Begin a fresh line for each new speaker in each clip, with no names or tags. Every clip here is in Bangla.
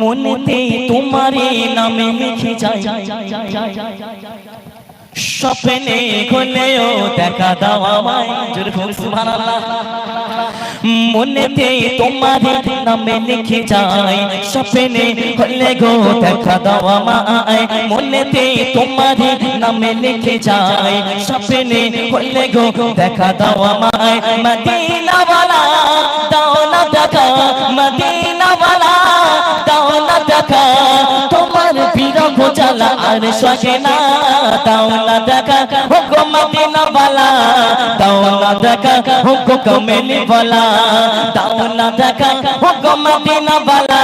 মনেতে তোমারে নামে মিশে যাই। স্বপ্নে হলেও দেখা দাও আমায় যেরকম সুবহানাল্লাহ। মনেতে তোমারে নামে লিখে যাই। স্বপ্নে হলে গো দেখা দাও আমায়, মনেতে তোমারে নামে লিখে যাই। স্বপ্নে হলে গো দেখা দাও আমায়, মদিনাওয়ালা, দাও না দেখা, মদিনাওয়ালা। দেখা, তোমার বিরহ জ্বালা আর সহে না। তাও না দেখা হুকো মদিনা বালা। দাও না দেখা হুকো কমেলি বালা। দাও না দেখা হুকো মদিনা বালা।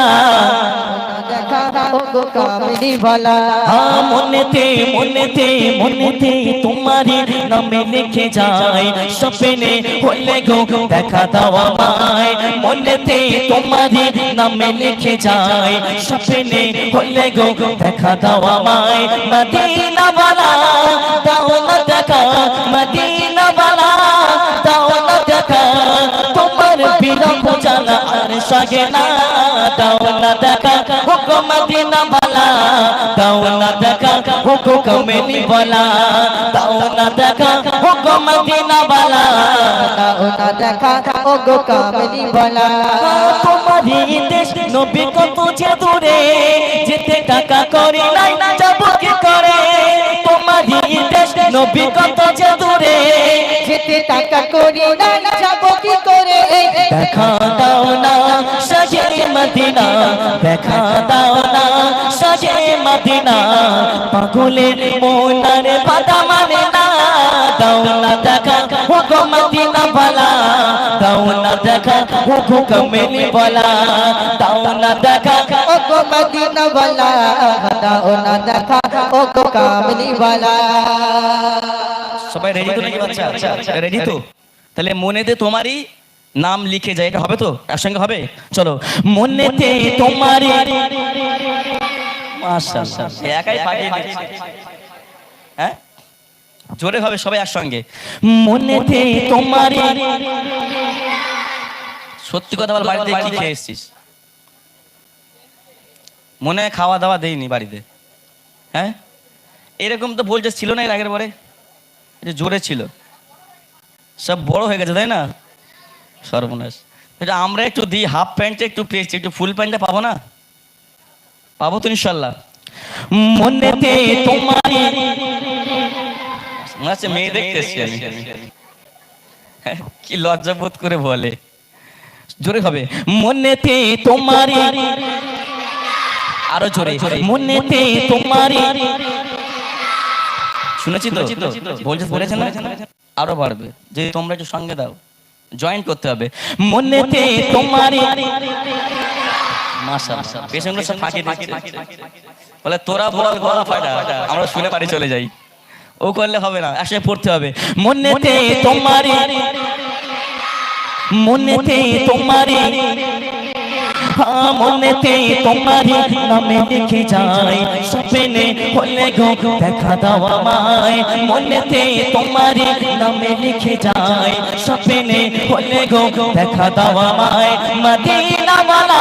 দেখা ও কামলি ভালা
হ্যাঁ মনেতে মনেতে মনেতে তোমারই নামে লিখে যায়, স্বপ্নে হলে গো দেখা দাও আমায়। মনেতে তোমারই নামে লিখে যায়, স্বপ্নে হলে গো দেখা দাও আমায়। মদিনা वाला দাও না দেখা, মদিনা পীর পূজানা আর সগে না দাওলা দেখা, হুকুম দিনা ভালা দাওলা দেখা, হুকুম কমেনি বলা দাওলা দেখা, হুকুম যেতে টাকা করে নাই যাব কি করে? তোমারই নবী কত যে দূরে,
যেতে টাকা করে নাই যাব কি করে?
দেখা দাও না সাজে মদিনা দেখা দাও না সাজে মদিনা। পাগলের মোনার মানে না দাও না দেখা হুকো মদিনা বলা। দাও না দেখা কমেলি বলা। দাও না দেখা
ও গো মদিনা ভালা ও না দেখা ও গো কামলি ভালা
সবাই রেডি তো নাকি বাচ্চা? আচ্ছা রেডি তো? তাহলে মনেতে তোমারই নাম লিখে যায়, এটা হবে তো? একসঙ্গে হবে? চলো, মনেতে মাশাআল্লাহ, একাই হ্যাঁ? জোরে হবে সবাই একসঙ্গে। মনেতে তোমারই সত্যি কথা বল, বাড়িতে কি খেয়ে এসেছিস? মনে খাওয়া দাওয়া দেয়নি বাড়িতে। হ্যাঁ? এরকম তো বলছে ছিল না এর আগের পরে জোরে ছিল। সব বড় হয়ে গেছে, তাই না? সর্বনাশ। এটা আমরা একটু দিই হাফ প্যান্টে একটু পেয়েছি একটু ফুল প্যান্টটা পাবো না? পাবো তো ইনশাল্লাহ মনেতে মনে হচ্ছে মেয়ে দেখতে এসছি আমি। কি লজ্জা বোধ করে বলে। জোরে হবে। মনেতে তোমারই আরও জোরে। মনেতে তোমারই শুনেছি তো? বলছে বলেছেন না? আরও বাড়বে। যে তোমরা একটু সঙ্গে দাও। জয়েন করতে হবে। মনেতে তোমারই পেছনগুলো সব ফাঁকি বলে তোরা বল গলা ফাটা আমরা শুনে চলে যাই। ও করলে হবে না একসাথে পড়তে হবে। মনেতে তোমার মনেতে হ্যাঁ, মনেতে তোমারি নামে লিখে যাই স্বপ্নে হলে গো, দেখা দাও আমায়। মনেতে তোমারি নামে লিখে যাই স্বপ্নে হলে গো, দেখা দাও আমায়। মদিনা वाला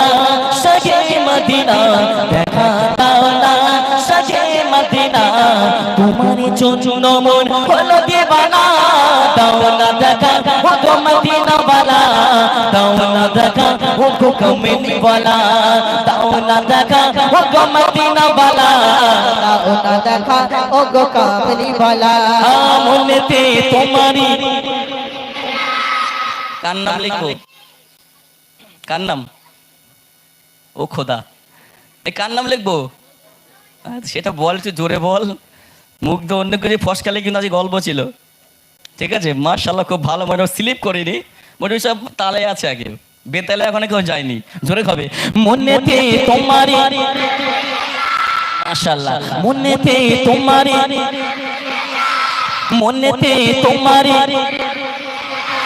সাজে মদিনা, দেখা দাও না সাজে মদিনা। তোমার জন্য মন হলো দেবানা, দাও না দেখা, ওগো মদিনা বালা দাও না দেখা, ওগো বালা দাও না দেখা, ওগো মদিনা বালা
দাও না দেখা,
ওগো বালা লিখো? ও খোদা। এ কার নাম লিখব? সেটা বল একটু জোরে বল। মুখ দিয়ে অন্য কিছু ফসকালে কিন্তু আজ গল্প ছিল।
ঠিক আছে? মার্শাল্লাহ খুব ভালো। মোটর স্লিপ করিনি। মোটর সব তালে আছে আগে। বেতালে এখনও কেউ যায়নি। জোরে খাবে।
মনেতে তোমারি মাশাআল্লাহ। মনেতে তোমারি মনেতে তোমারি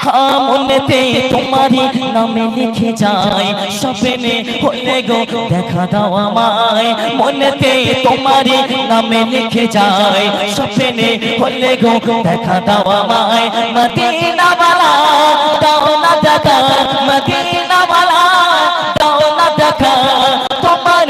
মনেতে তোমারি নামে লিখে যাই স্বপ্নে হলে গো, দেখা দাও আমায়। মনেতে তোমারি নামে লিখে যাই স্বপ্নে হলে গো, দেখা দাও আমায়। মদিনা বালা দাও না দেখা মদিনা বালা দাও না দেখা তোমার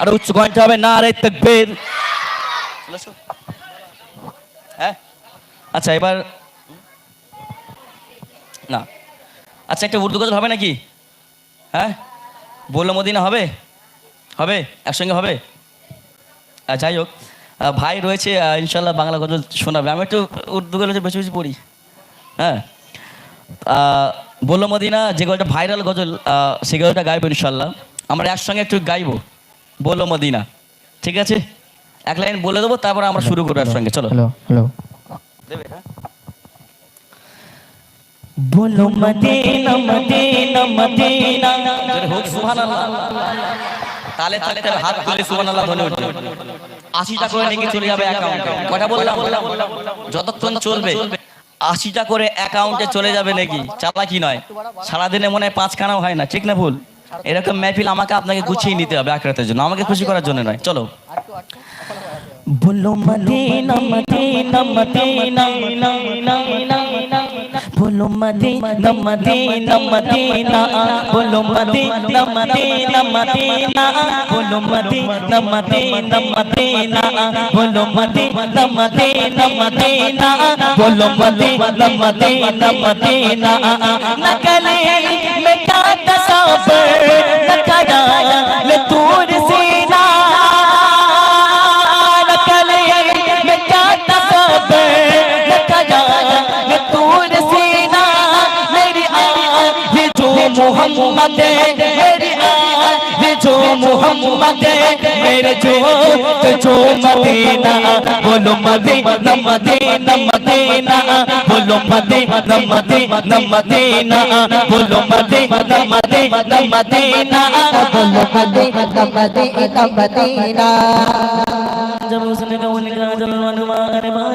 আরও উচ্চ কণ্ঠে হবে না নারে তাকবীর।
হ্যাঁ? আচ্ছা এবার না। আচ্ছা একটা উর্দু গজল হবে নাকি? হ্যাঁ? বলল মদিনা হবে? হবে? একসঙ্গে হবে? যাই হোক। ভাই রয়েছে ইনশাল্লাহ বাংলা গজল শোনাবে। আমি একটু উর্দু গজল বেশি বেশি পড়ি। হ্যাঁ? বলল মদিনা, যে গজলটা ভাইরাল গজল সেই গজলটা গাইবো ইনশাল্লাহ আমরা একসঙ্গে একটু গাইবো। বলল মদিনা। ঠিক আছে? এক লাইন বলে দেবো তারপর আমরা শুরু করব একসঙ্গে চলো।
Hello hello.
বলো মদিনা মদিনা মদিনা।
জোরে হোক সুবহানাল্লাহ। তালে হবে, হাত তুলে সুবহানাল্লাহ ধ্বনি উঠবে আশিটা করে নাকি চলে যাবে অ্যাকাউন্টে কটা বললাম? যতক্ষণ চলবে আশিটা করে অ্যাকাউন্টে চলে যাবে নাকি। চালাকি নয়। সারাদিনে মনে হয় পাঁচখানাও হয় না ঠিক না ভুল? এরকম মেহফিল আমাকে আপনাকে গুছিয়ে নিতে হবে আখরাতের জন্য আমাকে খুশি করার জন্য নয় চলো
বলো মদিনা মদিনা মদিনা বলো মদিনা মদিনা মদিনা বলো মদিনা মদিনা মদিনা বলো মদিনা মদিনা মদিনা বলো মদিনা মদিনা মদিনা বলো মদিনা মদিনা মদিনা নকলে মেটা তসাবর मोहम्मद मेरी आह जो मोहम्मद मेरे जो जो मदीना बोलो मदीना मदीना मदीना बोलो मदीना मदीना मदीना बोलो मदीना मदीना मदीना
बोलो मदीना मदीना मदीना
जब उसने कहा उनका जलवान मारे मारे का आलम क्या होगा